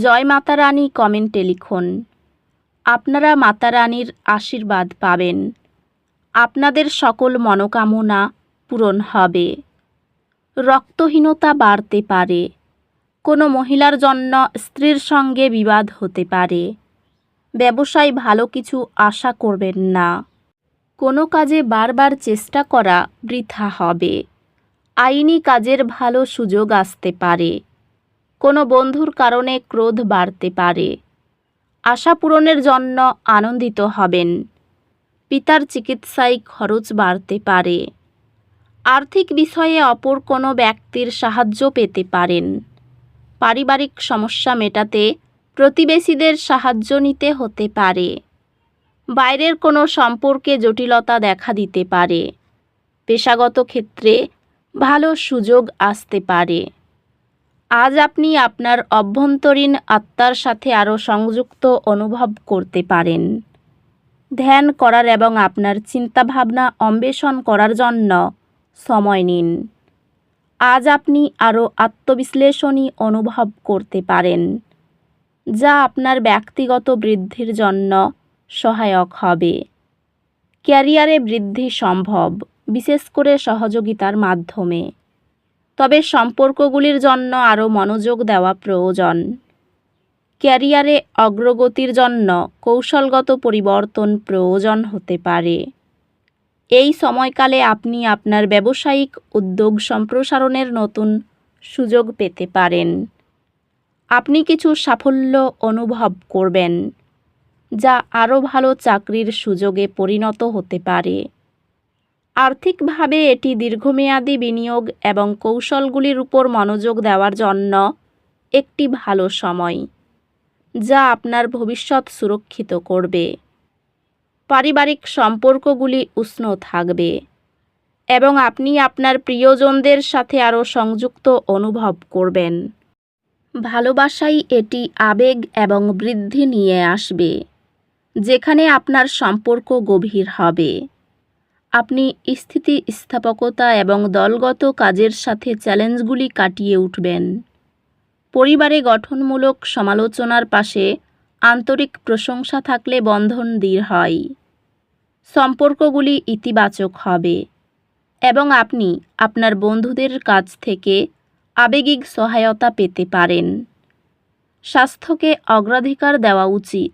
জয় মাতা রানী কমেন্টে লিখুন, আপনারা মাতা রানীর আশীর্বাদ পাবেন। আপনাদের সকল মনোকামনা পূরণ হবে। রক্তহীনতা বাড়তে পারে। কোনো মহিলার জন্য স্ত্রীর সঙ্গে বিবাদ হতে পারে। ব্যবসায় ভালো কিছু আশা করবেন না। কোনো কাজে বারবার চেষ্টা করা বৃথা হবে। আইনি কাজের ভালো সুযোগ আসতে পারে। কোনো বন্ধুর কারণে ক্রোধ বাড়তে পারে। আশা পূরণের জন্য আনন্দিত হবেন। পিতার চিকিৎসায় খরচ বাড়তে পারে। আর্থিক বিষয়ে অপর কোনো ব্যক্তির সাহায্য পেতে পারেন। পারিবারিক সমস্যা মেটাতে প্রতিবেশীদের সাহায্য নিতে হতে পারে। বাইরের কোনো সম্পর্কে জটিলতা দেখা দিতে পারে। পেশাগত ক্ষেত্রে ভালো সুযোগ আসতে পারে। আজ আপনি আপনার অভ্যন্তরীণ আত্মার সাথে আরও সংযুক্ত অনুভব করতে পারেন। ধ্যান করার এবং আপনার চিন্তাভাবনা অন্বেষণ করার জন্য সময় নিন। আজ আপনি আরও আত্মবিশ্লেষণী অনুভব করতে পারেন, যা আপনার ব্যক্তিগত বৃদ্ধির জন্য সহায়ক হবে। ক্যারিয়ারে বৃদ্ধি সম্ভব, বিশেষ করে সহযোগিতার মাধ্যমে। তবে সম্পর্কগুলির জন্য আরও মনোযোগ দেওয়া প্রয়োজন। ক্যারিয়ারে অগ্রগতির জন্য কৌশলগত পরিবর্তন প্রয়োজন হতে পারে। এই সময়কালে আপনি আপনার ব্যবসায়িক উদ্যোগ সম্প্রসারণের নতুন সুযোগ পেতে পারেন। আপনি কিছু সাফল্য অনুভব করবেন, যা আরও ভালো চাকরির সুযোগে পরিণত হতে পারে। আর্থিকভাবে এটি দীর্ঘমেয়াদী বিনিয়োগ এবং কৌশলগুলির উপর মনোযোগ দেওয়ার জন্য একটি ভালো সময়, যা আপনার ভবিষ্যৎ সুরক্ষিত করবে। পারিবারিক সম্পর্কগুলি উষ্ণ থাকবে এবং আপনি আপনার প্রিয়জনদের সাথে আরও সংযুক্ত অনুভব করবেন। ভালোবাসাই এটি আবেগ এবং বৃদ্ধি নিয়ে আসবে, যেখানে আপনার সম্পর্ক গভীর হবে। আপনি স্থিতিস্থাপকতা এবং দলগত কাজের সাথে চ্যালেঞ্জগুলি কাটিয়ে উঠবেন। পরিবারে গঠনমূলক সমালোচনার পাশে আন্তরিক প্রশংসা থাকলে বন্ধন দৃঢ় হয়। সম্পর্কগুলি ইতিবাচক হবে এবং আপনি আপনার বন্ধুদের কাছ থেকে আবেগিক সহায়তা পেতে পারেন। স্বাস্থ্যকে অগ্রাধিকার দেওয়া উচিত।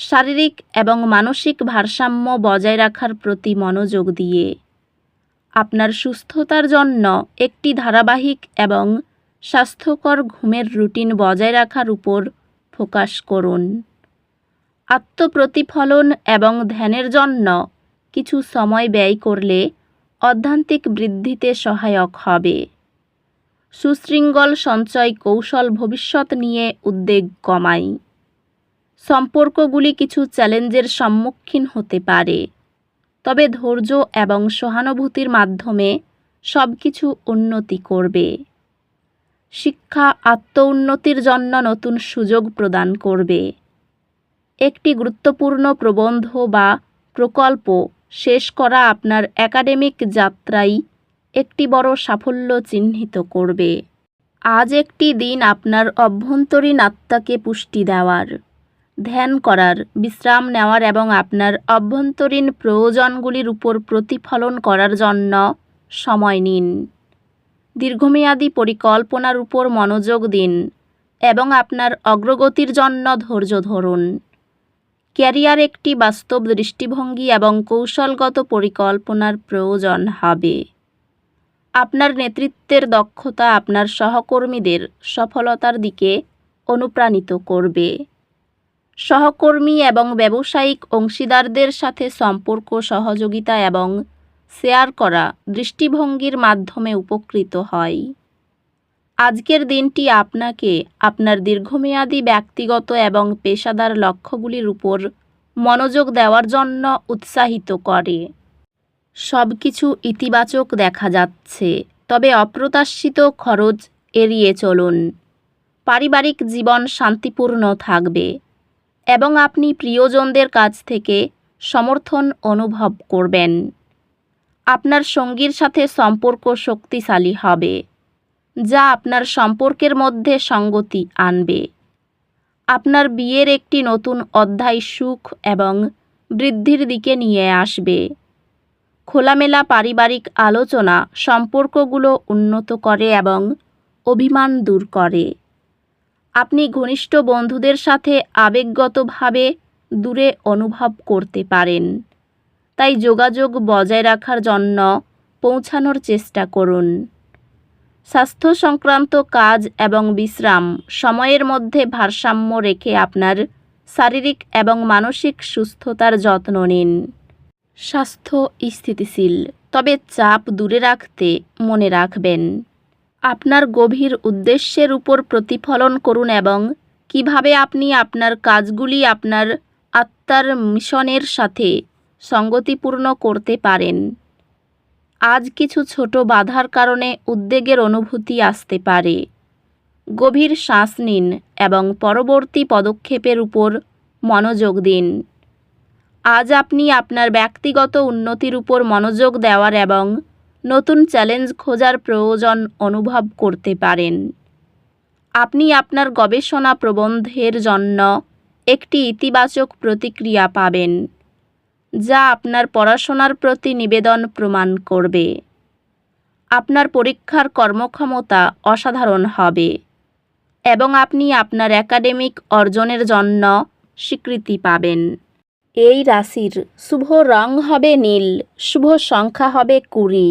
শারীরিক এবং মানসিক ভারসাম্য বজায় রাখার প্রতি মনোযোগ দিয়ে। আপনার সুস্থতার জন্য একটি ধারাবাহিক এবং স্বাস্থ্যকর ঘুমের রুটিন বজায় রাখার উপর ফোকাস করুন। আত্মপ্রতিফলন এবং ধ্যানের জন্য কিছু সময় ব্যয় করলে অধ্যান্তিক বৃদ্ধিতে সহায়ক হবে। সুশৃঙ্গল সঞ্চয় কৌশল ভবিষ্যৎ নিয়ে উদ্বেগ কমায় সম্পর্কগুলি কিছু চ্যালেঞ্জের সম্মুখীন হতে পারে। তবে ধৈর্য এবং সহানুভূতির মাধ্যমে সব কিছু উন্নতি করবে। শিক্ষা আত্ম উন্নতির জন্য নতুন সুযোগ প্রদান করবে। একটি গুরুত্বপূর্ণ প্রবন্ধ বা প্রকল্প শেষ করা আপনার একাডেমিক যাত্রাই একটি বড় সাফল্য চিহ্নিত করবে। আজ একটি দিন আপনার অভ্যন্তরীণ আত্মাকে পুষ্টি দেওয়ার। ধ্যান করার, বিশ্রাম নেওয়ার এবং আপনার অভ্যন্তরীণ প্রয়োজনগুলির উপর প্রতিফলন করার জন্য সময় নিন। দীর্ঘমেয়াদী পরিকল্পনার উপর মনোযোগ দিন এবং আপনার অগ্রগতির জন্য ধৈর্য ধরুন। ক্যারিয়ার একটি বাস্তব দৃষ্টিভঙ্গি এবং কৌশলগত পরিকল্পনার প্রয়োজন হবে। আপনার নেতৃত্বের দক্ষতা আপনার সহকর্মীদের সফলতার দিকে অনুপ্রাণিত করবে। সহকর্মী এবং ব্যবসায়িক অংশীদারদের সাথে সম্পর্ক, সহযোগিতা এবং শেয়ার করা দৃষ্টিভঙ্গির মাধ্যমে উপকৃত হয়। আজকের দিনটি আপনাকে আপনার দীর্ঘমেয়াদী ব্যক্তিগত এবং পেশাদার লক্ষ্যগুলির উপর মনোযোগ দেওয়ার জন্য উৎসাহিত করে। সব কিছু ইতিবাচক দেখা যাচ্ছে, তবে অপ্রত্যাশিত খরচ এড়িয়ে চলুন। পারিবারিক জীবন শান্তিপূর্ণ থাকবে। এবং আপনি প্রিয়জনদের কাছ থেকে সমর্থন অনুভব করবেন। আপনার সঙ্গীর সাথে সম্পর্ক শক্তিশালী হবে, যা আপনার সম্পর্কের মধ্যে সঙ্গতি আনবে। আপনার বিয়ের একটি নতুন অধ্যায় সুখ এবং বৃদ্ধির দিকে নিয়ে আসবে। খোলামেলা পারিবারিক আলোচনা সম্পর্কগুলো উন্নত করে এবং অভিমান দূর করে। আপনি ঘনিষ্ঠ বন্ধুদের সাথে আবেগগতভাবে দূরে অনুভব করতে পারেন। তাই যোগাযোগ বজায় রাখার জন্য পৌঁছানোর চেষ্টা করুন। স্বাস্থ্য সংক্রান্ত কাজ এবং বিশ্রাম সময়ের মধ্যে ভারসাম্য রেখে আপনার শারীরিক এবং মানসিক সুস্থতার যত্ন নিন। স্বাস্থ্য স্থিতিশীল, তবে চাপ দূরে রাখতে মনে রাখবেন। আপনার গভীর উদ্দেশ্যের উপর প্রতিফলন করুন এবং কীভাবে আপনি আপনার কাজগুলি আপনার আত্মার মিশনের সাথে সঙ্গতিপূর্ণ করতে পারেন। আজ কিছু ছোট বাধার কারণে উদ্বেগের অনুভূতি আসতে পারে। গভীর শ্বাস নিন এবং পরবর্তী পদক্ষেপের উপর মনোযোগ দিন। আজ আপনি আপনার ব্যক্তিগত উন্নতির উপর মনোযোগ দেওয়ার এবং নতুন চ্যালেঞ্জ খোঁজার প্রয়োজন অনুভব করতে পারেন। আপনি আপনার গবেষণা প্রবন্ধের জন্য একটি ইতিবাচক প্রতিক্রিয়া পাবেন, যা আপনার পড়াশোনার প্রতি নিবেদন প্রমাণ করবে। আপনার পরীক্ষার কর্মক্ষমতা অসাধারণ হবে এবং আপনি আপনার একাডেমিক অর্জনের জন্য স্বীকৃতি পাবেন। এই রাশির শুভ রং হবে নীল, শুভ সংখ্যা হবে কুড়ি।